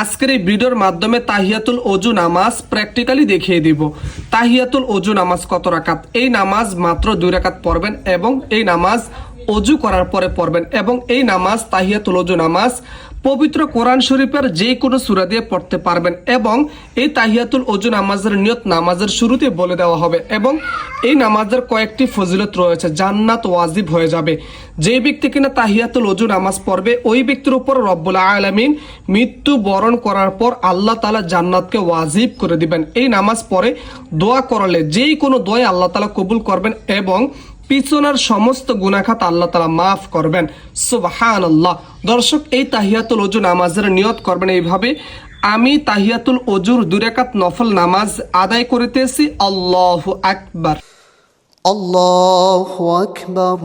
আজকের এই ভিডিওর মাধ্যমে তাহিয়াতুল অজু নামাজ প্র্যাকটিক্যালি দেখিয়ে দিব। তাহিয়াতুল অজু নামাজ কত রাকাত? এই নামাজ মাত্র দুই রাকাত পড়বেন এবং এই নামাজ অজু করার পরে পড়বেন এবং এই নামাজ তাহিয়াতুল অজু নামাজ পবিত্র কোরআন শরীফের যে কোনো সূরা দিয়ে পড়তে পারবেন এবং এই তাহিয়াতুল অজু নামাজের নিয়ত নামাজের শুরুতে বলে দেওয়া হবে এবং এই নামাজের কয়েকটি ফজিলত রয়েছে, জান্নাত ওয়াজিব হয়ে যাবে। যে ব্যক্তি কিনা তাহিয়াতুল অজু নামাজ পড়বে, ওই ব্যক্তির উপর রব্বুল আলামিন মৃত্যু বরণ করার পর আল্লাহ তালা জান্নাতকে ওয়াজিব করে দিবেন। এই নামাজ পড়ে দোয়া করলে যেই কোনো দোয়া আল্লাহ তালা কবুল করবেন এবং পিছনের সমস্ত গুনাখাত আল্লাহ তালা মাফ করবেন সুবাহান আল্লাহ দর্শক এই তাহিয়াতুল অজু নামাজের নিয়ত করবেন এইভাবে আমি তাহিয়াতুল অজুর দুরেকাত নফল নামাজ আদায় করিতেছি আল্লাহ আকবার الله أكبر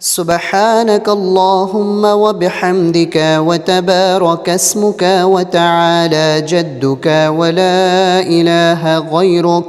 سبحانك اللهم وبحمدك وتبارك اسمك وتعالى جدك ولا إله غيرك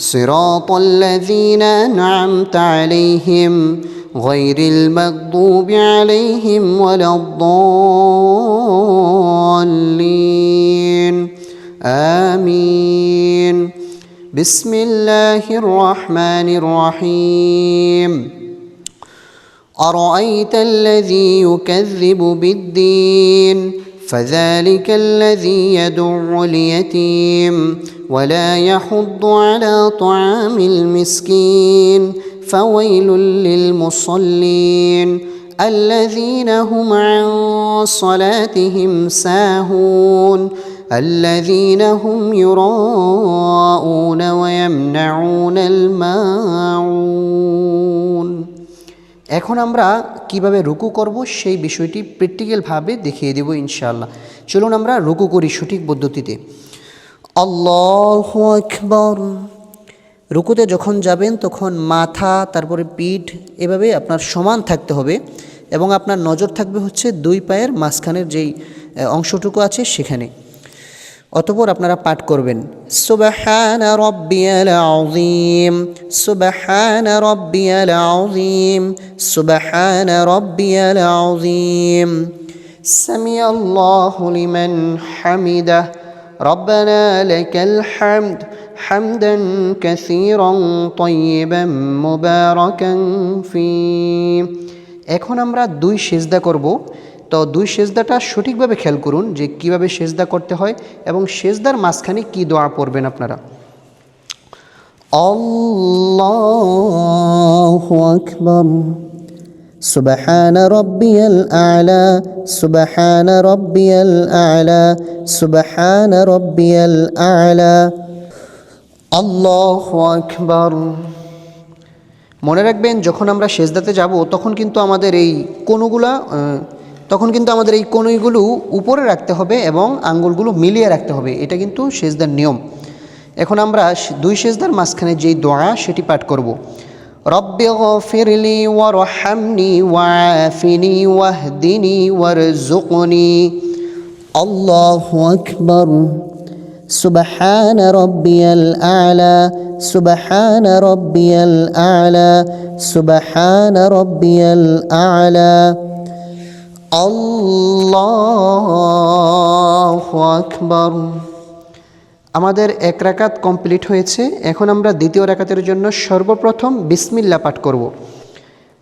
صراط الذين أنعمت عليهم غير المغضوب عليهم ولا الضالين. آمين. بسم الله الرحمن الرحيم. أرأيت الذي يكذب بالدين؟ فذلك الذي يدع اليتيم ولا يحض على طعام المسكين فويل للمصلين الذين هم عن صلاتهم ساهون الذين هم يراءون ويمنعون الماعون এখন আমরা কীভাবে রুকু করব সেই বিষয়টি প্র্যাকটিক্যালভাবে দেখিয়ে দেব ইনশাআল্লাহ। চলুন আমরা রুকু করি সঠিক পদ্ধতিতে। আল্লাহ রুকুতে যখন যাবেন তখন মাথা, তারপরে পিঠ এভাবে আপনার সমান থাকতে হবে এবং আপনার নজর থাকবে হচ্ছে দুই পায়ের মাঝখানের যেই অংশটুকু আছে সেখানে। অতপর আপনারা পাঠ করবেন সুবহান রব্বিয়াল আযীম সুবহান রব্বিয়াল আযীম সুবহান রব্বিয়াল আযীম সামি আল্লাহু লিমান হামিদাহ ربنا لك الحمد حمدا كثيرا طيبا مباركا فيه এখন আমরা দুই সেজদা করব তো দুই সেজদাটা সঠিকভাবে খেয়াল করুন যে কিভাবে সেজদা করতে হয় এবং সেজদার মাঝখানে কি দোয়া পড়বেন আপনারা আল্লাহু আকবার سبحان ربي الأعلى سبحان ربي الأعلى سبحان ربي الأعلى الله أكبر মনে রাখবেন যখন আমরা সেজদাতে যাব তখন কিন্তু আমাদের এই কোনোগুলা আহ, তখন কিন্তু আমাদের এই কনুইগুলো উপরে রাখতে হবে এবং আঙ্গুলগুলো মিলিয়ে রাখতে হবে। এটা কিন্তু সেজদার নিয়ম। এখন আমরা দুই সেজদার মাঝখানে যেই দোয়া, সেটি পাঠ করব। রব্বে গফিরলি ওয়ারহামনি ওয়াফিনি ওয়াহদিনি ওয়ারজুকনি আল্লাহু আকবার। সুবহান রব্বিয়াল আলা, সুবহান রব্বিয়াল আলা, সুবহান রব্বিয়াল আলা। আল্লাহ আকবর আমাদের এক রাকাত কমপ্লিট হয়েছে। এখন আমরা দ্বিতীয় রাকাতের জন্য সর্বপ্রথম বিসমিল্লা পাঠ করব।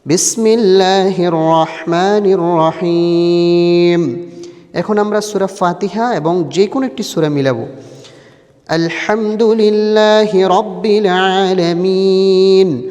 বিসমিল্লাহ রহমান রহিম। এখন আমরা সুরা ফাতিহা এবং যে কোনো একটি সুরা মিলাবো। আলহামদুলিল্লাহ রব্বিল আলমিন।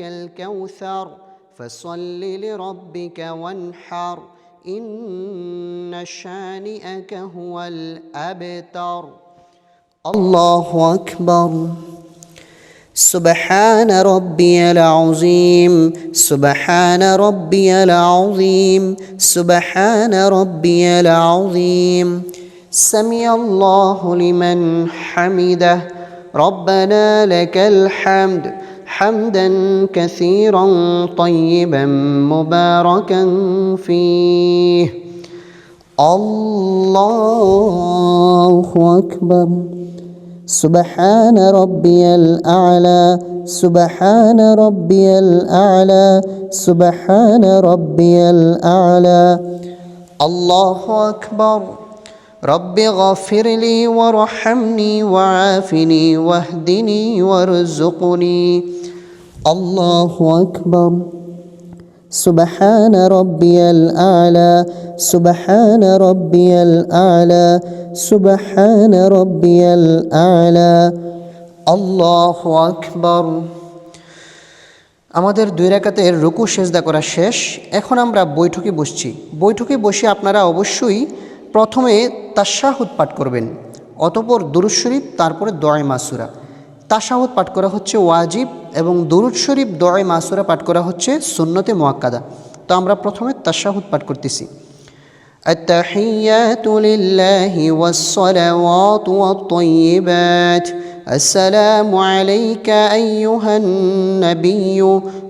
أعطيناك الكوثر فصل لربك وانحر إن شانئك هو الأبتر. الله أكبر. سبحان ربي العظيم. سبحان ربي العظيم. سبحان ربي العظيم. سمع الله لمن حمده. ربنا لك الحمد. حمدا كثيرا طيبا مباركا فيه. الله أكبر. سبحان ربي الأعلى سبحان ربي الأعلى سبحان ربي الأعلى. الله أكبر. رب اغفر لي وارحمني وعافني واهدني وارزقني الله أكبر سبحان ربي الأعلى سبحان ربي الأعلى سبحان ربي الأعلى الله أكبر আমাদের দুই রাকাতের রুকু সেজদা করা শেষ এখন আমরা বৈঠকে বসছি বৈঠকে বসে আপনারা অবশ্যই প্রথমে তাশাহুদ পাঠ করবেন অতপর দুরুদ শরীফ তারপরে দয় মাসুরা তাশাহুদ পাঠ করা হচ্ছে ওয়াজিব এবং দুরুদ শরীফ দয় মাসুরা পাঠ করা হচ্ছে সুন্নতে মোয়াক্কাদা তো আমরা প্রথমে তাশাহুদ পাঠ করতেছি التحيات لله والصلوات والطيبات السلام عليك أيها النبي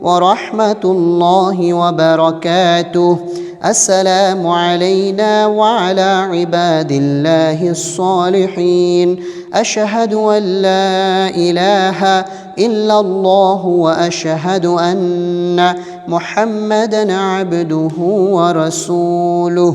ورحمة الله وبركاته. السلام علينا وعلى عباد الله الصالحين. أشهد أن لا إله إلا الله وأشهد أن محمدا عبده ورسوله.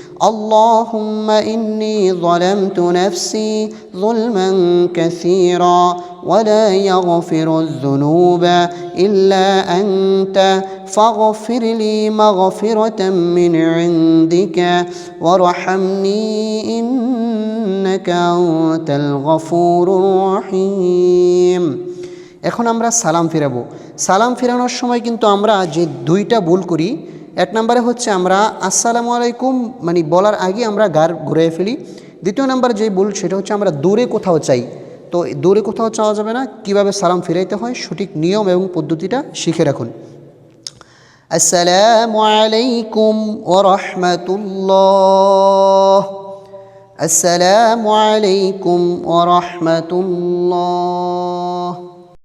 اللهم اني ظلمت نفسي ظلما كثيرا ولا يغفر الذنوب الا انت فاغفر لي مغفره من عندك وارحمني انك انت الغفور الرحيم এখন আমরা সালাম ফিরাবো সালাম ফিরানোর সময় কিন্তু আমরা যে দুইটা ভুল করি এক নম্বরে হচ্ছে আমরা আসসালামু আলাইকুম মানে বলার আগে আমরা গার ঘুরে ফেলি। দ্বিতীয় নাম্বার যে ভুল, সেটা হচ্ছে আমরা দূরে কোথাও চাই। তো দূরে কোথাও চাওয়া যাবে না, কীভাবে সালাম ফিরাইতে হয়, সঠিক নিয়ম এবং পদ্ধতিটা শিখে রাখুন। আসসালামু আলাইকুম ও রহমতুল্লাহ। আসসালামু আলাইকুম ও রহমতুল্লাহ।